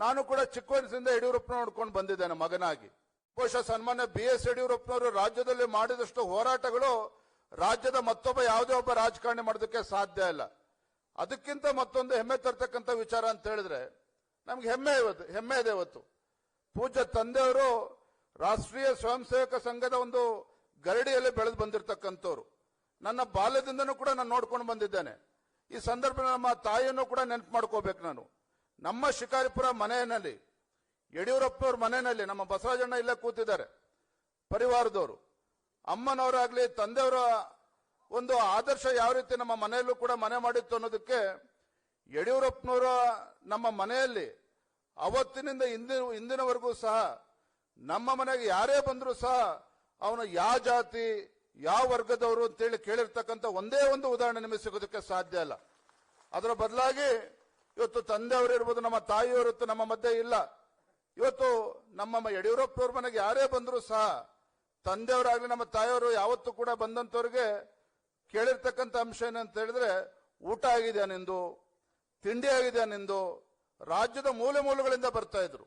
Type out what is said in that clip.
ನಾನು ಕೂಡ ಚಿಕ್ಕ ವಯಸ್ಸಿಂದ ಯಡಿಯೂರಪ್ಪನ ನೋಡ್ಕೊಂಡು ಬಂದಿದ್ದೇನೆ ಮಗನಾಗಿ. ಬಹುಶಃ ಸನ್ಮಾನ್ಯ ಬಿ ಎಸ್ ಯಡಿಯೂರಪ್ಪನವರು ರಾಜ್ಯದಲ್ಲಿ ಮಾಡಿದಷ್ಟು ಹೋರಾಟಗಳು ರಾಜ್ಯದ ಮತ್ತೊಬ್ಬ ಯಾವುದೇ ಒಬ್ಬ ರಾಜಕಾರಣಿ ಮಾಡೋದಕ್ಕೆ ಸಾಧ್ಯ ಇಲ್ಲ. ಅದಕ್ಕಿಂತ ಮತ್ತೊಂದು ಹೆಮ್ಮೆ ತರ್ತಕ್ಕಂಥ ವಿಚಾರ ಅಂತ ಹೇಳಿದ್ರೆ, ನಮ್ಗೆ ಹೆಮ್ಮೆ ಇವತ್ತು, ಹೆಮ್ಮೆ ಇದೆ ಇವತ್ತು. ಪೂಜ್ಯ ತಂದೆಯವರು ರಾಷ್ಟ್ರೀಯ ಸ್ವಯಂ ಸೇವಕ ಸಂಘದ ಒಂದು ಗರಡಿಯಲ್ಲಿ ಬೆಳೆದು ಬಂದಿರತಕ್ಕಂಥವ್ರು. ನನ್ನ ಬಾಲ್ಯದಿಂದನೂ ಕೂಡ ನಾನು ನೋಡ್ಕೊಂಡು ಬಂದಿದ್ದೇನೆ. ಈ ಸಂದರ್ಭದಲ್ಲಿ ನಮ್ಮ ತಾಯಿಯನ್ನು ಕೂಡ ನೆನಪು ಮಾಡ್ಕೋಬೇಕು ನಾನು. ನಮ್ಮ ಶಿಕಾರಿಪುರ ಮನೆಯಲ್ಲಿ, ಯಡಿಯೂರಪ್ಪನವ್ರ ಮನೆಯಲ್ಲಿ, ನಮ್ಮ ಬಸವರಾಜಣ್ಣ ಇಲ್ಲೇ ಕೂತಿದ್ದಾರೆ, ಪರಿವಾರದವರು. ಅಮ್ಮನವರಾಗ್ಲಿ, ತಂದೆಯವರ ಒಂದು ಆದರ್ಶ ಯಾವ ರೀತಿ ನಮ್ಮ ಮನೆಯಲ್ಲೂ ಕೂಡ ಮನೆ ಮಾಡಿತ್ತು ಅನ್ನೋದಕ್ಕೆ ಯಡಿಯೂರಪ್ಪನವರ ನಮ್ಮ ಮನೆಯಲ್ಲಿ ಅವತ್ತಿನಿಂದ ಇಂದಿನ ಇಂದಿನವರೆಗೂ ಸಹ ನಮ್ಮ ಮನೆಗೆ ಯಾರೇ ಬಂದರೂ ಸಹ ಅವನು ಯಾವ ಜಾತಿ, ಯಾವ ವರ್ಗದವರು ಅಂತೇಳಿ ಕೇಳಿರ್ತಕ್ಕಂಥ ಒಂದೇ ಒಂದು ಉದಾಹರಣೆ ನಿಮಗೆ ಸಿಗೋದಕ್ಕೆ ಸಾಧ್ಯ ಇಲ್ಲ. ಅದರ ಬದಲಾಗಿ ಇವತ್ತು ತಂದೆಯವರು ಇರ್ಬೋದು, ನಮ್ಮ ತಾಯಿಯವರತ್ತು ನಮ್ಮ ಮಧ್ಯೆ ಇಲ್ಲ. ಇವತ್ತು ನಮ್ಮ ಯಡಿಯೂರಪ್ಪನವ್ರ ಮನೆಗೆ ಯಾರೇ ಬಂದರೂ ಸಹ ತಂದೆಯವರಾಗ್ಲಿ, ನಮ್ಮ ತಾಯಿಯವರು ಯಾವತ್ತೂ ಕೂಡ ಬಂದಂತವ್ರಿಗೆ ಕೇಳಿರ್ತಕ್ಕಂಥ ಅಂಶ ಏನಂತ ಹೇಳಿದ್ರೆ, ಊಟ ಆಗಿದೆ ನಿಂದು ತಿಂಡಿ ಆಗಿದೆ ನಿಂದು ರಾಜ್ಯದ ಮೂಲೆ ಮೂಲಗಳಿಂದ ಬರ್ತಾ ಇದ್ರು.